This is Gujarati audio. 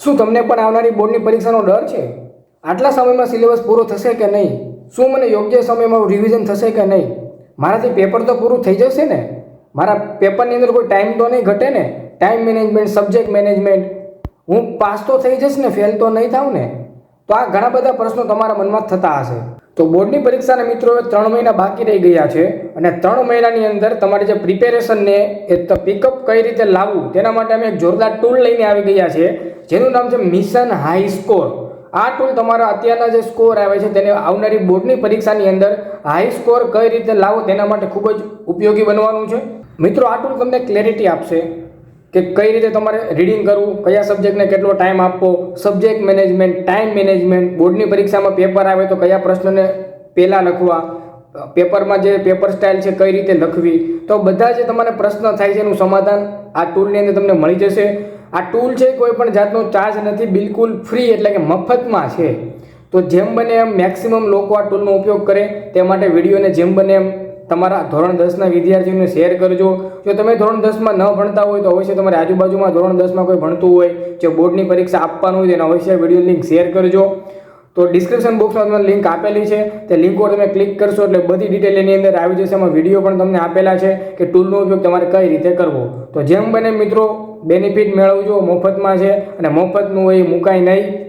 શું તમને પણ આવનારી બોર્ડની પરીક્ષાનો ડર છે? આટલા સમયમાં સિલેબસ પૂરો થશે કે નહીં? શું મને યોગ્ય સમયમાં રિવિઝન થશે કે નહીં? મારાથી પેપર તો પૂરું થઈ જશે ને? મારા પેપરની અંદર કોઈ ટાઈમ તો નહીં ઘટે ને? ટાઈમ મેનેજમેન્ટ સબ્જેક્ટ મેનેજમેન્ટ હું પાસ તો થઈ જશ ને ફેલ તો નહીં થાઉં ને? તો આ ઘણા બધા પ્રશ્નો તમારા મનમાં થતા હશે. તો બોર્ડની પરીક્ષાના મિત્રો ત્રણ મહિના બાકી રહી ગયા છે અને ત્રણ મહિનાની અંદર તમારે જે પ્રિપેરેશનને એ પિકઅપ કઈ રીતે લાવવું, તેના માટે અમે એક જોરદાર ટૂલ લઈને આવી ગયા છે જેનું નામ છે મિશન હાઈ સ્કોર. આ ટૂલ તમારા અત્યારના જે સ્કોર આવે છે તેને આવનારી બોર્ડની પરીક્ષાની અંદર હાઈ સ્કોર કઈ રીતે લાવો તેના માટે ખૂબ જ ઉપયોગી બનવાનું છે. મિત્રો, આ ટૂલ તમને ક્લેરિટી આપશે કે કઈ રીતે તમારે રીડિંગ કરવું, કયા સબ્જેક્ટને કેટલો ટાઈમ આપવો સબ્જેક્ટ મેનેજમેન્ટ ટાઈમ મેનેજમેન્ટ બોર્ડની પરીક્ષામાં પેપર આવે તો કયા પ્રશ્નને પહેલાં લખવા, પેપરમાં જે પેપર સ્ટાઇલ છે કઈ રીતે લખવી. તો બધા જે તમારે પ્રશ્ન થાય છે એનું સમાધાન આ ટૂલની અંદર તમને મળી જશે. આ ટૂલ છે કોઈ પણ જાતનો ચાર્જ નથી, બિલકુલ ફ્રી એટલે કે મફતમાં છે. તો જેમ બને એમ મેક્સિમમ લોકો આ ટૂલનો ઉપયોગ કરે, તે માટે વિડીયોને જેમ બને એમ તમારા ધોરણ દસના વિદ્યાર્થીઓને શેર કરજો. જો તમે ધોરણ દસમાં ન ભણતા હોય, તો અવશ્ય તમારી આજુબાજુમાં ધોરણ દસમાં કોઈ ભણતું હોય, જે બોર્ડની પરીક્ષા આપવાનું હોય, તેને અવશ્ય વીડિયો લિંક શેર કરજો. તો ડિસ્ક્રિપ્શન બોક્સમાં તમને લિંક આપેલી છે. તે લિંક ઉપર તમે ક્લિક કરશો એટલે બધી ડિટેલ એની અંદર આવી જશે. એમાં વીડિયો પણ તમને આપેલા છે કે ટૂલનો ઉપયોગ તમારે કઈ રીતે કરવો. તો જેમ બને મિત્રો બેનિફિટ મેળવજો, મફતમાં છે અને મફતનું એ મુકાય નહીં.